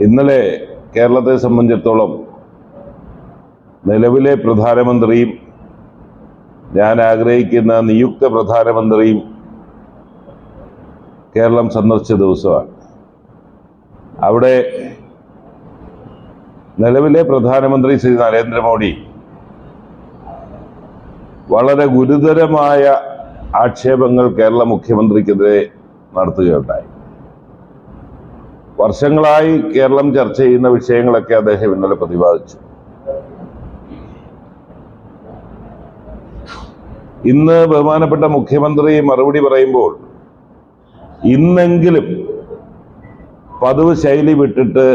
ഇന്നലെ കേരളത്തെ സംബന്ധിച്ചിടത്തോളം നിലവിലെ പ്രധാനമന്ത്രിയും ഞാൻ ആഗ്രഹിക്കുന്ന നിയുക്ത പ്രധാനമന്ത്രിയും കേരളം സന്ദർശിച്ച ദിവസമാണ്. അവിടെ നിലവിലെ പ്രധാനമന്ത്രി ശ്രീ നരേന്ദ്രമോദി വളരെ ഗുരുതരമായ ആക്ഷേപങ്ങൾ കേരള മുഖ്യമന്ത്രിക്കെതിരെ നടത്തുകയുണ്ടായി. വർഷങ്ങളായി കേരളം ചർച്ച ചെയ്യുന്ന വിഷയങ്ങളൊക്കെ അദ്ദേഹം ഇന്നലെ പ്രതിപാദിച്ചു. ഇന്ന് ബഹുമാനപ്പെട്ട മുഖ്യമന്ത്രി മറുപടി പറയുമ്പോൾ ഇന്നെങ്കിലും പതിവ് ശൈലി വിട്ടിട്ട്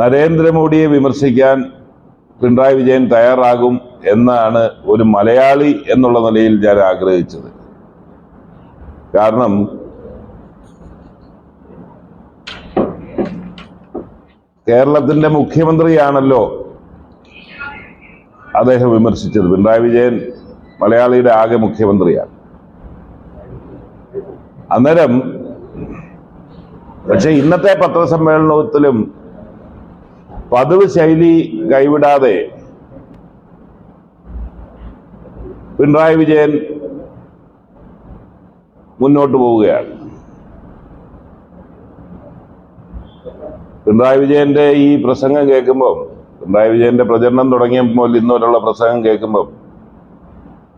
നരേന്ദ്രമോദിയെ വിമർശിക്കാൻ പിണറായി വിജയൻ തയ്യാറാകും എന്നാണ് ഒരു മലയാളി എന്നുള്ള നിലയിൽ ഞാൻ ആഗ്രഹിച്ചത്. കാരണം കേരളത്തിന്റെ മുഖ്യമന്ത്രിയാണല്ലോ അദ്ദേഹം വിമർശിച്ചത്. പിണറായി വിജയൻ മലയാളിയുടെ ആകെ മുഖ്യമന്ത്രിയാണ്. അന്നേരം പക്ഷെ ഇന്നത്തെ പത്രസമ്മേളനത്തിലും പതിവ് ശൈലി കൈവിടാതെ പിണറായി വിജയൻ മുന്നോട്ട് പോവുകയാണ്. പിണറായി വിജയന്റെ ഈ പ്രസംഗം കേൾക്കുമ്പോൾ പിണറായി വിജയന്റെ പ്രചരണം തുടങ്ങിയപ്പോൾ ഇന്നുവരെയുള്ള പ്രസംഗം കേൾക്കുമ്പോൾ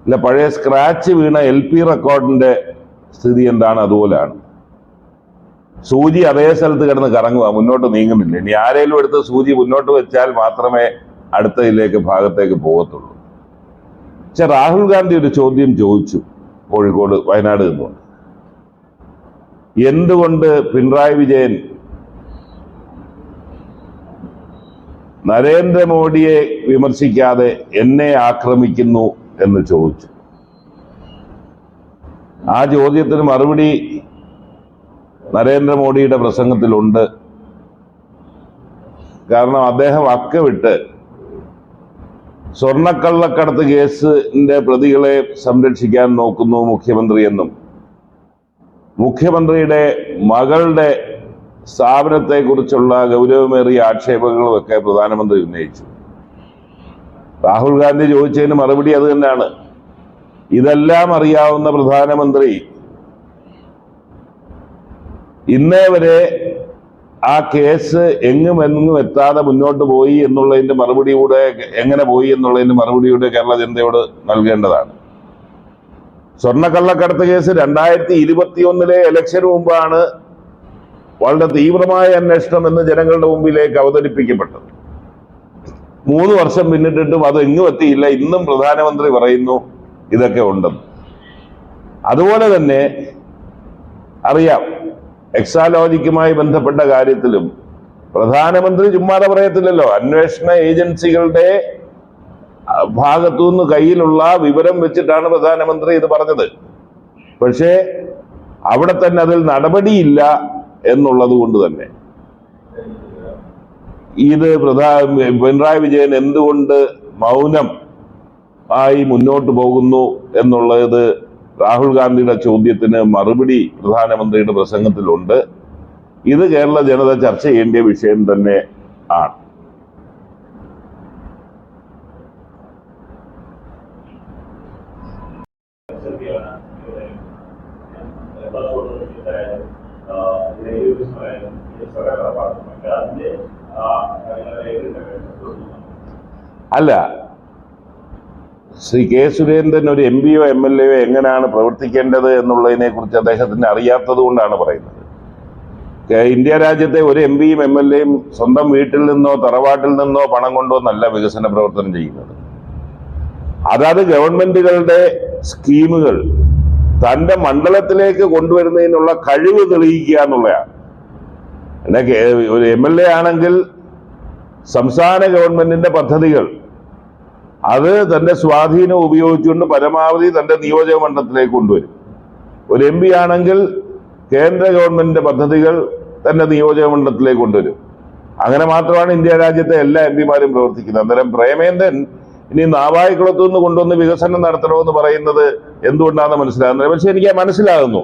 ഇല്ല പഴയ സ്ക്രാച്ച് വീണ എൽ പി റെക്കോർഡിന്റെ സ്ഥിതി എന്താണ് അതുപോലെയാണ്. സൂചി അതേ സ്ഥലത്ത് കിടന്ന് കറങ്ങുക മുന്നോട്ട് നീങ്ങുന്നില്ല. ഇനി ആരെങ്കിലും എടുത്ത് സൂചി മുന്നോട്ട് വെച്ചാൽ മാത്രമേ അടുത്ത ഇതിലേക്ക് ഭാഗത്തേക്ക് പോകത്തുള്ളൂ. പക്ഷെ രാഹുൽ ഗാന്ധി ഒരു ചോദ്യം ചോദിച്ചു കോഴിക്കോട് വയനാട് നിന്നുകൊണ്ട് എന്തുകൊണ്ട് പിണറായി വിജയൻ നരേന്ദ്രമോദിയെ വിമർശിക്കാതെ എന്നെ ആക്രമിക്കുന്നു എന്ന് ചോദിച്ചു. ആ ചോദ്യത്തിന് മറുപടി നരേന്ദ്രമോദിയുടെ പ്രസംഗത്തിലുണ്ട്. കാരണം അദ്ദേഹം അക്കവിട്ട് വിട്ട് സ്വർണക്കള്ളക്കടത്ത് കേസിന്റെ പ്രതികളെ സംരക്ഷിക്കാൻ നോക്കുന്നു മുഖ്യമന്ത്രി എന്നും. മുഖ്യമന്ത്രിയുടെ മകളുടെ സ്ഥാപനത്തെക്കുറിച്ചുള്ള ഗൗരവമേറിയ ആക്ഷേപങ്ങളും ഒക്കെ പ്രധാനമന്ത്രി ഉന്നയിച്ചു. രാഹുൽ ഗാന്ധി ചോദിച്ചതിന് മറുപടി അത് തന്നെയാണ്. ഇതെല്ലാം അറിയാവുന്ന പ്രധാനമന്ത്രി ഇന്നേ വരെ ആ കേസ് എങ്ങും എങ്ങും എത്താതെ മുന്നോട്ട് പോയി എന്നുള്ളതിന്റെ മറുപടി കൂടെ എങ്ങനെ പോയി എന്നുള്ളതിന്റെ മറുപടി കൂടെ കേരള ജനതയോട് നൽകേണ്ടതാണ്. സ്വർണക്കള്ളക്കടത്ത് കേസ് രണ്ടായിരത്തി ഇരുപത്തിയൊന്നിലെ ഇലക്ഷന് മുമ്പാണ് വളരെ തീവ്രമായ അന്വേഷണം എന്ന് ജനങ്ങളുടെ മുമ്പിലേക്ക് അവതരിപ്പിക്കപ്പെട്ടത്. മൂന്ന് വർഷം പിന്നിട്ടിട്ടും അത് എങ്ങും എത്തിയില്ല. ഇന്നും പ്രധാനമന്ത്രി പറയുന്നു ഇതൊക്കെ ഉണ്ടെന്ന്. അതുപോലെ തന്നെ അറിയാം എക്സാലോജിക്കുമായി ബന്ധപ്പെട്ട കാര്യത്തിലും പ്രധാനമന്ത്രി ചുമ്മാതെ പറയത്തില്ലല്ലോ. അന്വേഷണ ഏജൻസികളുടെ ഭാഗത്തു ഭാഗത്തുനിന്ന് കയ്യിലുള്ള വിവരം വെച്ചിട്ടാണ് പ്രധാനമന്ത്രി ഇത് പറഞ്ഞത്. പക്ഷേ അവിടെ തന്നെ അതിൽ നടപടിയില്ല എന്നുള്ളത് കൊണ്ട് തന്നെ. ഇത് പ്രധാ പിണറായി വിജയൻ എന്തുകൊണ്ട് മൗനം ആയി മുന്നോട്ട് പോകുന്നു എന്നുള്ളത് രാഹുൽ ഗാന്ധിയുടെ ചോദ്യത്തിന് മറുപടി പ്രധാനമന്ത്രിയുടെ പ്രസംഗത്തിലുണ്ട്. ഇത് കേരള ജനത ചർച്ച ചെയ്യേണ്ട വിഷയം തന്നെ ആണ്. അല്ല. ശ്രീ കെ സുരേന്ദ്രൻ ഒരു എം പിയോ എം എൽ എയോ എങ്ങനെയാണ് പ്രവർത്തിക്കേണ്ടത് എന്നുള്ളതിനെ കുറിച്ച് അദ്ദേഹത്തിന് അറിയാത്തത് കൊണ്ടാണ് പറയുന്നത്. ഇന്ത്യ രാജ്യത്തെ ഒരു എം പിയും എം എൽ എയും സ്വന്തം വീട്ടിൽ നിന്നോ തറവാട്ടിൽ നിന്നോ പണം കൊണ്ടോ നല്ല വികസന പ്രവർത്തനം ചെയ്യുന്നത്. അതാത് ഗവൺമെന്റുകളുടെ സ്കീമുകൾ തന്റെ മണ്ഡലത്തിലേക്ക് കൊണ്ടുവരുന്നതിനുള്ള കഴിവ് തെളിയിക്കുക എന്നുള്ളതാണ്. ഒരു എം എൽ എ ആണെങ്കിൽ സംസ്ഥാന ഗവൺമെന്റിന്റെ പദ്ധതികൾ അത് തന്റെ സ്വാധീനം ഉപയോഗിച്ചുകൊണ്ട് പരമാവധി തന്റെ നിയോജക മണ്ഡലത്തിലേക്ക് കൊണ്ടുവരും. ഒരു എം പി ആണെങ്കിൽ കേന്ദ്ര ഗവൺമെന്റിന്റെ പദ്ധതികൾ തന്റെ നിയോജക മണ്ഡലത്തിലേക്ക് കൊണ്ടുവരും. അങ്ങനെ മാത്രമാണ് ഇന്ത്യ രാജ്യത്തെ എല്ലാ എം പിമാരും പ്രവർത്തിക്കുന്നത്. അന്നേരം പ്രേമേന്ദ്രൻ ഇനി നാവായിക്കുളത്തു നിന്ന് കൊണ്ടുവന്ന് വികസനം നടത്തണമെന്ന് പറയുന്നത് എന്തുകൊണ്ടാണെന്ന് മനസ്സിലാകുന്നത് പക്ഷെ എനിക്ക് മനസ്സിലാകുന്നു.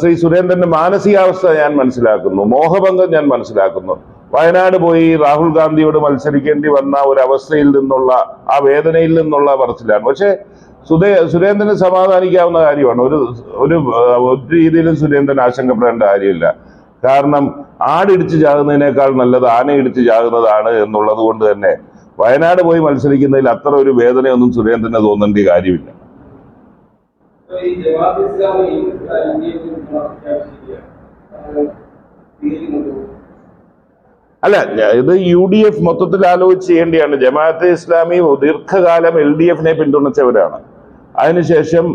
ശ്രീ സുരേന്ദ്രന്റെ മാനസികാവസ്ഥ ഞാൻ മനസ്സിലാക്കുന്നു. മോഹഭംഗം ഞാൻ മനസ്സിലാക്കുന്നു. വയനാട് പോയി രാഹുൽ ഗാന്ധിയോട് മത്സരിക്കേണ്ടി വന്ന ഒരു അവസ്ഥയിൽ നിന്നുള്ള ആ വേദനയിൽ നിന്നുള്ള പറച്ചിലാണ്. പക്ഷേ സുധേ സുരേന്ദ്രന് സമാധാനിക്കാവുന്ന കാര്യമാണ്. ഒരു ഒരു ഒരു രീതിയിലും സുരേന്ദ്രൻ ആശങ്കപ്പെടേണ്ട കാര്യമില്ല. കാരണം ആടിടിച്ച് ചാകുന്നതിനേക്കാൾ നല്ലത് ആന ഇടിച്ച് ചാകുന്നതാണ് എന്നുള്ളത് കൊണ്ട് തന്നെ വയനാട് പോയി മത്സരിക്കുന്നതിൽ അത്ര ഒരു വേദനയൊന്നും സുരേന്ദ്രന് തോന്നേണ്ട കാര്യമില്ല. ഈ ജമാഅത്ത് ഇസ്ലാമി ഇന്ത്യയിൽ സ്വീകരിക്കുന്നുണ്ടോ അല്ല ഇത് യു ഡി എഫ് മൊത്തത്തിൽ ആലോചിച്ച് ചെയ്യേണ്ടിയാണ്. ജമാഅത്തെ ഇസ്ലാമി ദീർഘകാലം എൽ ഡി എഫിനെ പിന്തുണച്ചവരാണ്. അതിനുശേഷം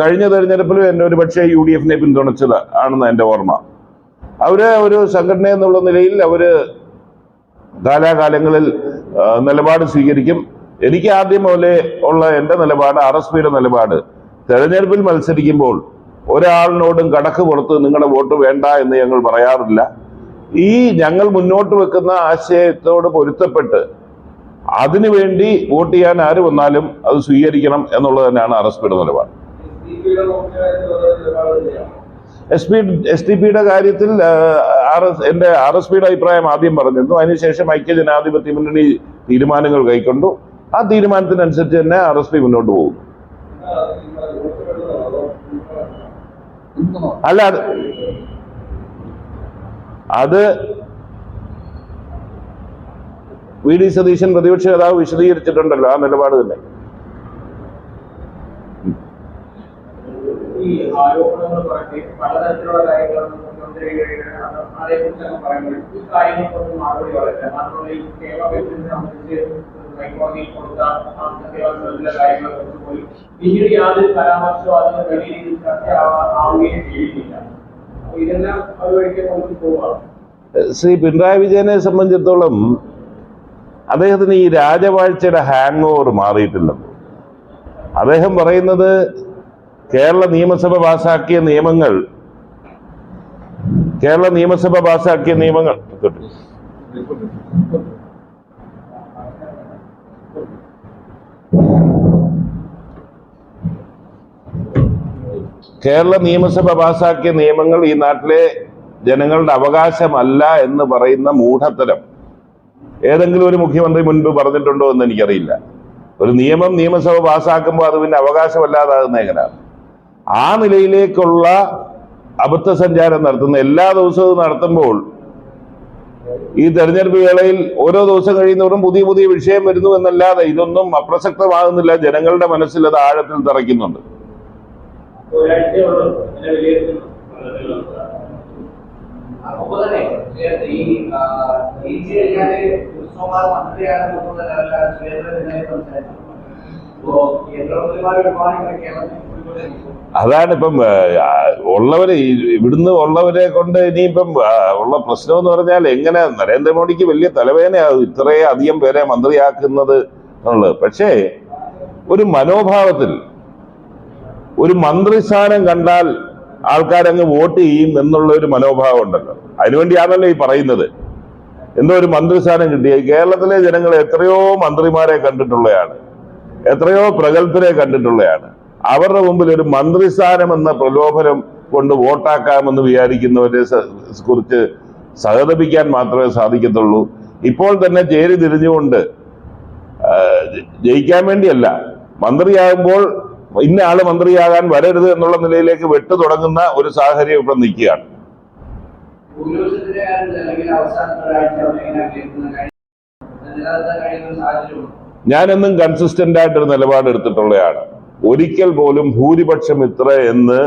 കഴിഞ്ഞ തെരഞ്ഞെടുപ്പിലും എന്റെ ഒരു പക്ഷേ യു ഡി എഫിനെ പിന്തുണച്ചത് ആണെന്ന് എന്റെ ഓർമ്മ. അവർ ഒരു സംഘടന എന്നുള്ള നിലയിൽ അവർ കാലാകാലങ്ങളിൽ നിലപാട് സ്വീകരിക്കും. എനിക്ക് ആദ്യം മുതലേ ഉള്ള എന്റെ നിലപാട് ആർ എസ് പിയുടെ നിലപാട് തെരഞ്ഞെടുപ്പിൽ മത്സരിക്കുമ്പോൾ ഒരാളിനോടും കടക്ക് പുറത്ത് നിങ്ങളുടെ വോട്ട് വേണ്ട എന്ന് ഞങ്ങൾ പറയാറില്ല. ഈ ഞങ്ങൾ മുന്നോട്ട് വെക്കുന്ന ആശയത്തോട് പൊരുത്തപ്പെട്ട് അതിനുവേണ്ടി വോട്ട് ചെയ്യാൻ ആര് വന്നാലും അത് സ്വീകരിക്കണം എന്നുള്ളത് തന്നെയാണ് ആർ എസ് പിയുടെ നിലപാട്. എസ് പി എസ് ടി പിയുടെ കാര്യത്തിൽ ആർ എസ് എന്റെ ആർ എസ് പിയുടെ അഭിപ്രായം ആദ്യം പറഞ്ഞിരുന്നു. അതിനുശേഷം ഐക്യ ജനാധിപത്യ മുന്നണി തീരുമാനങ്ങൾ കൈക്കൊണ്ടു. ആ തീരുമാനത്തിനനുസരിച്ച് തന്നെ ആർ എസ് പി മുന്നോട്ട് പോകും അല്ല അത് വി ഡി സതീശൻ പ്രതിപക്ഷ നേതാവ് വിശദീകരിച്ചിട്ടുണ്ടല്ലോ ആ നിലപാട് തന്നെ. ഈ ഈ കൊടുത്ത യാതൊരു പരാമർശവും വലിയ രീതിയിൽ ചർച്ച ആവാ- ആവുകയും ചെയ്യുന്നില്ല ശ്രീ പിണറായി വിജയനെ സംബന്ധിച്ചിടത്തോളം അദ്ദേഹത്തിന് ഈ രാജവാഴ്ചയുടെ ഹാങ് ഓവർ മാറിയിട്ടില്ലെന്ന് അദ്ദേഹം പറയുന്നത് കേരള നിയമസഭ പാസാക്കിയ നിയമങ്ങൾ കേരള നിയമസഭ പാസാക്കിയ നിയമങ്ങൾ. കേരള നിയമസഭ പാസാക്കിയ നിയമങ്ങൾ ഈ നാട്ടിലെ ജനങ്ങളുടെ അവകാശമല്ല എന്ന് പറയുന്ന മൂഢത്തരം. ഏതെങ്കിലും ഒരു മുഖ്യമന്ത്രി മുൻപ് പറഞ്ഞിട്ടുണ്ടോ എന്ന് എനിക്കറിയില്ല. ഒരു നിയമം നിയമസഭ പാസ്സാക്കുമ്പോൾ അത് പിന്നെ അവകാശമല്ലാതാകുന്ന എങ്ങനെയാണ്? ആ നിലയിലേക്കുള്ള അബദ്ധ സഞ്ചാരം നടത്തുന്ന എല്ലാ ദിവസവും നടത്തുമ്പോൾ ഈ തെരഞ്ഞെടുപ്പ് വേളയിൽ ഓരോ ദിവസം കഴിയുന്നവരും പുതിയ പുതിയ വിഷയം വരുന്നു എന്നല്ലാതെ ഇതൊന്നും അപ്രസക്തമാകുന്നില്ല. ജനങ്ങളുടെ മനസ്സിൽ അത് ആഴത്തിൽ തറയ്ക്കുന്നുണ്ട്. ഒരാഴ്ചയുള്ളൂ. വിലയിരുത്തുന്നു അപ്പൊ തന്നെ ഈ മന്ത്രിയാണ് അപ്പോ ഒരുപാട് കേരളത്തിൽ അതാണ് ഇപ്പം ഉള്ളവര് ഇവിടുന്ന് ഉള്ളവരെ കൊണ്ട് ഇനിയിപ്പം ഉള്ള പ്രശ്നം എന്ന് പറഞ്ഞാൽ എങ്ങനെ നരേന്ദ്രമോദിക്ക് വലിയ തലവേദനയാകും ഇത്രയും അധികം പേരെ മന്ത്രിയാക്കുന്നത് എന്നുള്ളത്. പക്ഷേ ഒരു മനോഭാവത്തിൽ ഒരു മന്ത്രിസ്ഥാനം കണ്ടാൽ ആൾക്കാരങ്ങ് വോട്ട് ചെയ്യും എന്നുള്ള ഒരു മനോഭാവം ഉണ്ടല്ലോ. അതിനുവേണ്ടിയാണല്ലോ ഈ പറയുന്നത്. എന്തോ ഒരു മന്ത്രിസ്ഥാനം കിട്ടിയ കേരളത്തിലെ ജനങ്ങൾ എത്രയോ മന്ത്രിമാരെ കണ്ടിട്ടുള്ളതാണ് എത്രയോ പ്രഗത്ഭരെ കണ്ടിട്ടുള്ളതാണ് അവരുടെ മുമ്പിൽ ഒരു മന്ത്രിസ്ഥാനം എന്ന പ്രലോഭനം കൊണ്ട് വോട്ടാക്കാമെന്ന് വിചാരിക്കുന്നവരെ കുറിച്ച് സഹതപിക്കാൻ മാത്രമേ സാധിക്കത്തുള്ളൂ. ഇപ്പോൾ തന്നെ ചേരി തിരിഞ്ഞുകൊണ്ട് ജയിക്കാൻ വേണ്ടിയല്ല. മന്ത്രിയാകുമ്പോൾ ഇന്ന ആൾ മന്ത്രിയാകാൻ വരരുത് എന്നുള്ള നിലയിലേക്ക് വെട്ടു തുടങ്ങുന്ന ഒരു സാഹചര്യം ഇപ്പം നിൽക്കുകയാണ്. ഞാനെന്നും കൺസിസ്റ്റന്റ് ആയിട്ടൊരു നിലപാട് എടുത്തിട്ടുള്ളതാണ് ഒരിക്കൽ പോലും ഭൂരിപക്ഷം ഇത്ര എന്ന്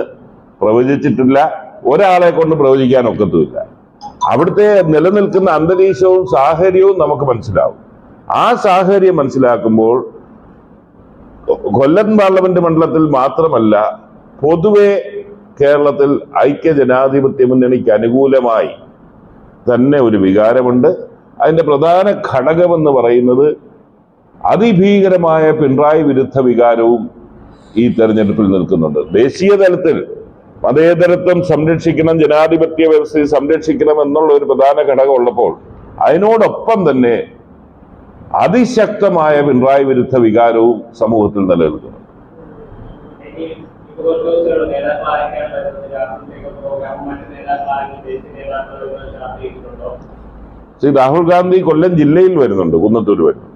പ്രവചിച്ചിട്ടില്ല. ഒരാളെ കൊണ്ട് പ്രവചിക്കാൻ ഒക്കത്തുമില്ല. അവിടുത്തെ നിലനിൽക്കുന്ന അന്തരീക്ഷവും സാഹചര്യവും നമുക്ക് മനസ്സിലാവും. ആ സാഹചര്യം മനസ്സിലാക്കുമ്പോൾ കൊല്ലം പാർലമെന്റ് മണ്ഡലത്തിൽ മാത്രമല്ല പൊതുവെ കേരളത്തിൽ ഐക്യ ജനാധിപത്യ മുന്നണിക്ക് അനുകൂലമായി തന്നെ ഒരു വികാരമുണ്ട്. അതിന്റെ പ്രധാന ഘടകമെന്ന് പറയുന്നത് അതിഭീകരമായ പിണറായി വിരുദ്ധ വികാരവും ഈ തെരഞ്ഞെടുപ്പിൽ നിൽക്കുന്നുണ്ട്. ദേശീയ തലത്തിൽ മതേതരത്വം സംരക്ഷിക്കണം ജനാധിപത്യ വ്യവസ്ഥയെ സംരക്ഷിക്കണം എന്നുള്ള ഒരു പ്രധാന ഘടകം ഉള്ളപ്പോൾ അതിനോടൊപ്പം തന്നെ അതിശക്തമായ പിണറായി വിരുദ്ധ വികാരവും സമൂഹത്തിൽ നിലനിൽക്കുന്നു. ശ്രീ രാഹുൽ ഗാന്ധി കൊല്ലം ജില്ലയിൽ വരുന്നുണ്ട് കുന്നത്തൂർ വരുന്നുണ്ട്.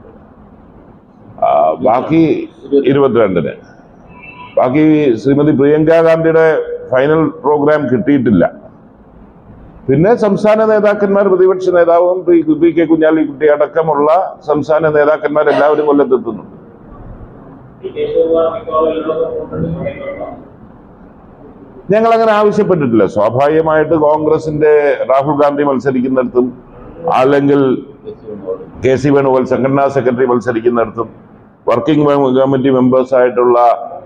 ബാക്കി ഇരുപത്തിരണ്ടിന്. ബാക്കി ശ്രീമതി പ്രിയങ്ക ഗാന്ധിയുടെ ഫൈനൽ പ്രോഗ്രാം കിട്ടിയിട്ടില്ല. പിന്നെ സംസ്ഥാന നേതാക്കന്മാർ പ്രതിപക്ഷ നേതാവും പി കെ കുഞ്ഞാലിക്കുട്ടി അടക്കമുള്ള സംസ്ഥാന നേതാക്കന്മാർ എല്ലാവരും കൊല്ലത്തെത്തുന്നുണ്ട് ഞങ്ങൾ അങ്ങനെ ആവശ്യപ്പെട്ടിട്ടില്ല. സ്വാഭാവികമായിട്ട് കോൺഗ്രസിന്റെ രാഹുൽ ഗാന്ധി മത്സരിക്കുന്നിടത്തും അല്ലെങ്കിൽ കെ സി വേണുഗോപാൽ സംഘടനാ സെക്രട്ടറി മത്സരിക്കുന്നിടത്തും വർക്കിംഗ് കമ്മിറ്റി മെമ്പേഴ്സ് ആയിട്ടുള്ള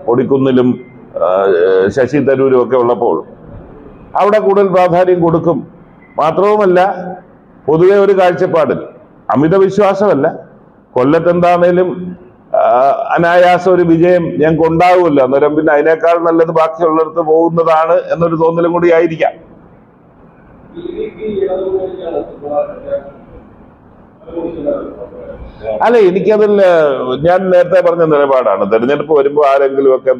കൊടിക്കുന്നിലും ശശി തരൂരും ഒക്കെ ഉള്ളപ്പോൾ അവിടെ കൂടുതൽ പ്രാധാന്യം കൊടുക്കും. മാത്രവുമല്ല പൊതുവെ ഒരു കാഴ്ചപ്പാടിൽ അമിത വിശ്വാസമല്ല. കൊല്ലത്തെന്താണേലും എന്താണേലും അനായാസ ഒരു വിജയം ഞങ്ങൾക്ക് ഉണ്ടാവുമല്ലോ അന്നേരം പിന്നെ അതിനേക്കാൾ നല്ലത് ബാക്കിയുള്ളിടത്ത് പോകുന്നതാണ് എന്നൊരു തോന്നലും കൂടി ആയിരിക്കാം. അല്ല എനിക്കതിൽ ഞാൻ നേരത്തെ പറഞ്ഞ നിലപാടാണ്. തെരഞ്ഞെടുപ്പ് വരുമ്പോൾ ആരെങ്കിലും ഒക്കെ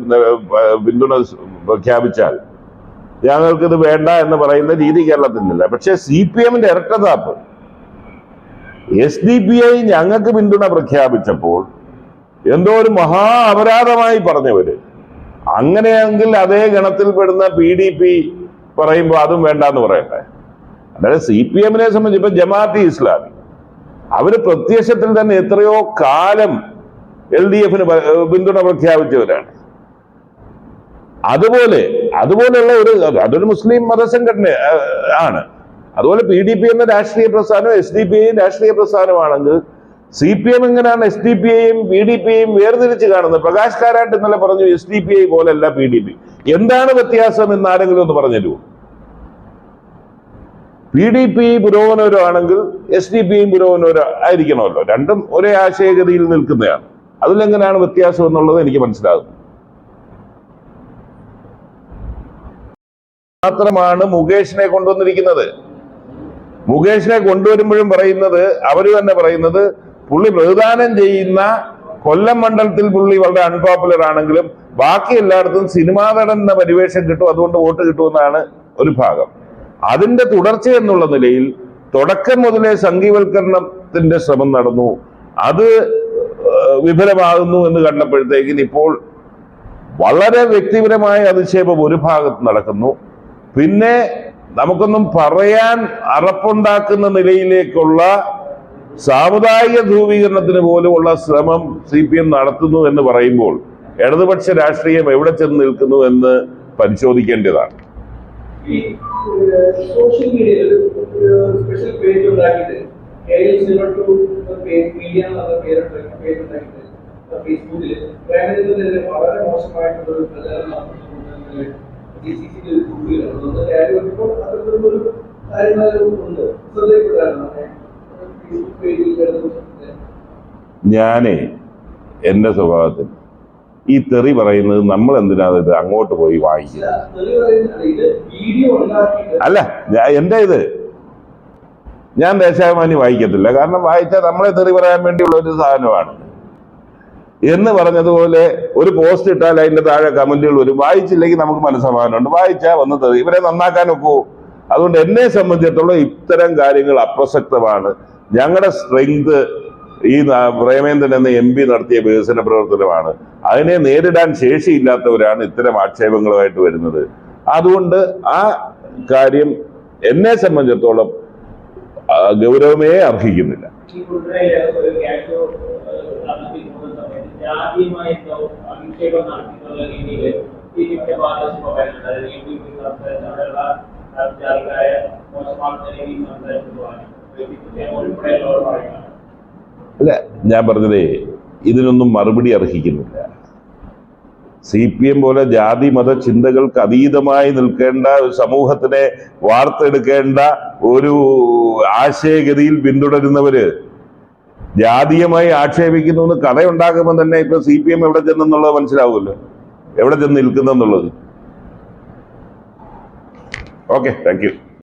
പിന്തുണ പ്രഖ്യാപിച്ചാൽ ഞങ്ങൾക്കിത് വേണ്ട എന്ന് പറയുന്ന രീതി കേരളത്തിലില്ല പക്ഷെ സി പി എമ്മിന്റെ ഇരട്ടതാപ്പ് എസ് ഡി പി ഐ ഞങ്ങൾക്ക് പിന്തുണ പ്രഖ്യാപിച്ചപ്പോൾ എന്തോ ഒരു മഹാ അപരാധമായി പറഞ്ഞവര്. അങ്ങനെയെങ്കിൽ അതേ ഗണത്തിൽപ്പെടുന്ന പി ഡി പി പറയുമ്പോൾ അതും വേണ്ടെന്ന് പറയട്ടെ. അതായത് സി പി എമ്മിനെ സംബന്ധിച്ച് ഇപ്പൊ ജമാഅത്തി ഇസ്ലാമി. അവർ പ്രത്യക്ഷത്തിൽ തന്നെ എത്രയോ കാലം എൽ ഡി എഫിന് പിന്തുണ പ്രഖ്യാപിച്ചവരാണ്. അതുപോലെ അതുപോലെയുള്ള ഒരു അതൊരു മുസ്ലിം മതസംഘടന ആണ്. അതുപോലെ പി ഡി പി എന്ന രാഷ്ട്രീയ പ്രസ്ഥാനം എസ് ഡി പി ഐ രാഷ്ട്രീയ പ്രസ്ഥാനമാണെങ്കിൽ സി പി എം എങ്ങനെയാണ് എസ് ഡി പി ഐയും പി ഡി പി ഐയും വേർതിരിച്ച് കാണുന്നത്? പ്രകാശ് കാരാട്ട് ഇന്നലെ പറഞ്ഞു എസ് ഡി പി ഐ പോലെയല്ല പി ഡി പി. എന്താണ് വ്യത്യാസം എന്ന് ആരെങ്കിലും ഒന്ന് പറഞ്ഞു തരുമോ? പി ഡി പി പുരോഗമനപരമാണെങ്കിൽ എസ് ഡി പിയും പുരോഗമനപര ആയിരിക്കണമല്ലോ. രണ്ടും ഒരേ ആശയഗതിയിൽ നിൽക്കുന്നതാണ്. അതിലെങ്ങനെയാണ് വ്യത്യാസം എന്നുള്ളത് എനിക്ക് മനസ്സിലാകുന്നു മാത്രമാണ് മുകേഷിനെ കൊണ്ടുവന്നിരിക്കുന്നത്. മുകേഷിനെ കൊണ്ടുവരുമ്പോഴും പറയുന്നത് അവർ തന്നെ പറയുന്നത് പുള്ളി പ്രതിദാനം ചെയ്യുന്ന കൊല്ലം മണ്ഡലത്തിൽ പുള്ളി വളരെ അൺപോപ്പുലർ ആണെങ്കിലും ബാക്കി എല്ലായിടത്തും സിനിമാ നടൻ എന്ന പരിവേഷം കിട്ടും അതുകൊണ്ട് വോട്ട് കിട്ടുമെന്നാണ് ഒരു ഭാഗം. അതിന്റെ തുടർച്ച എന്നുള്ള നിലയിൽ തുടക്കം മുതലേ സംഘീവൽക്കരണത്തിന്റെ ശ്രമം നടന്നു. അത് വിഫലമാകുന്നു എന്ന് കണ്ടപ്പോഴത്തേക്കിന് ഇപ്പോൾ വളരെ വ്യക്തിപരമായ അധിക്ഷേപം ഒരു ഭാഗത്ത് നടക്കുന്നു. പിന്നെ നമുക്കൊന്നും പറയാൻ അറപ്പുണ്ടാക്കുന്ന നിലയിലേക്കുള്ള സാമുദായിക ധ്രുവീകരണത്തിന് പോലുമുള്ള ശ്രമം സി പി എം നടത്തുന്നു എന്ന് പറയുമ്പോൾ ഇടതുപക്ഷ രാഷ്ട്രീയം എവിടെ ചെന്ന് നിൽക്കുന്നു എന്ന് പരിശോധിക്കേണ്ടതാണ്. സോഷ്യൽ മീഡിയയിൽ സ്പെഷ്യൽ പേജ് പേജ് ഫേസ്ബുക്കിൽ വളരെ മോശമായിട്ടുള്ള ഒരു പ്രചാരണം നടത്തുന്നുണ്ട് ഡി സി ഒരു ശ്രദ്ധയിൽപ്പെട്ടായിരുന്നു ഫേസ്ബുക്ക് പേജിൽ ഞാനേ എന്റെ സ്വഭാവത്തിൽ ഈ തെറി പറയുന്നത് നമ്മൾ എന്തിനാ ഇത് അങ്ങോട്ട് പോയി വായിക്കുന്നത് അല്ല എന്റെ ഇത്. ഞാൻ ദേശാഭിമാനി വായിക്കത്തില്ല. കാരണം വായിച്ചാൽ നമ്മളെ തെറി പറയാൻ വേണ്ടിയുള്ള ഒരു സാധനമാണ്. എന്ന് പറഞ്ഞതുപോലെ ഒരു പോസ്റ്റ് ഇട്ടാൽ അതിന്റെ താഴെ കമന്റുകൾ വരും. വായിച്ചില്ലെങ്കിൽ നമുക്ക് മനസ്സമാധാനമുണ്ട്. വായിച്ചാൽ വന്ന് തരും ഇവരെ നന്നാക്കാൻ ഒക്കുമോ അതുകൊണ്ട് എന്നെ സംബന്ധിച്ചിടത്തോളം ഇത്തരം കാര്യങ്ങൾ അപ്രസക്തമാണ്. ഞങ്ങളുടെ സ്ട്രെങ്ത് ഈ പ്രേമേന്ദ്രൻ എന്ന എം പി നടത്തിയ വികസന പ്രവർത്തനമാണ്. അതിനെ നേരിടാൻ ശേഷിയില്ലാത്തവരാണ് ഇത്തരം ആക്ഷേപങ്ങളുമായിട്ട് വരുന്നത്. അതുകൊണ്ട് ആ കാര്യം എന്നെ സംബന്ധിച്ചിടത്തോളം ഗൗരവമേ അർഹിക്കുന്നില്ല ഈ കുട്ടറയിൽ ഒരു ക്യാഷ് നടത്തി പോകുന്ന എന്തോ അധിക്ഷേപം നടത്തിയിട്ടുള്ള രീതിയിൽ അല്ല ഞാൻ പറഞ്ഞതേ ഇതിനൊന്നും മറുപടി അർഹിക്കുന്നില്ല. സി പി എം പോലെ ജാതി മത ചിന്തകൾക്ക് അതീതമായി നിൽക്കേണ്ട ഒരു സമൂഹത്തിനെ വാർത്തെടുക്കേണ്ട ഒരു ആശയഗതിയിൽ പിന്തുടരുന്നവര് ജാതീയമായി ആക്ഷേപിക്കുന്നു എന്ന് കഥയുണ്ടാക്കുമ്പോൾ തന്നെ ഇപ്പൊ സി പി എം എവിടെ ചെന്നെന്നുള്ളത് മനസ്സിലാവുമല്ലോ. എവിടെ ചെന്ന് നിൽക്കുന്നെന്നുള്ളത്. Okay thank you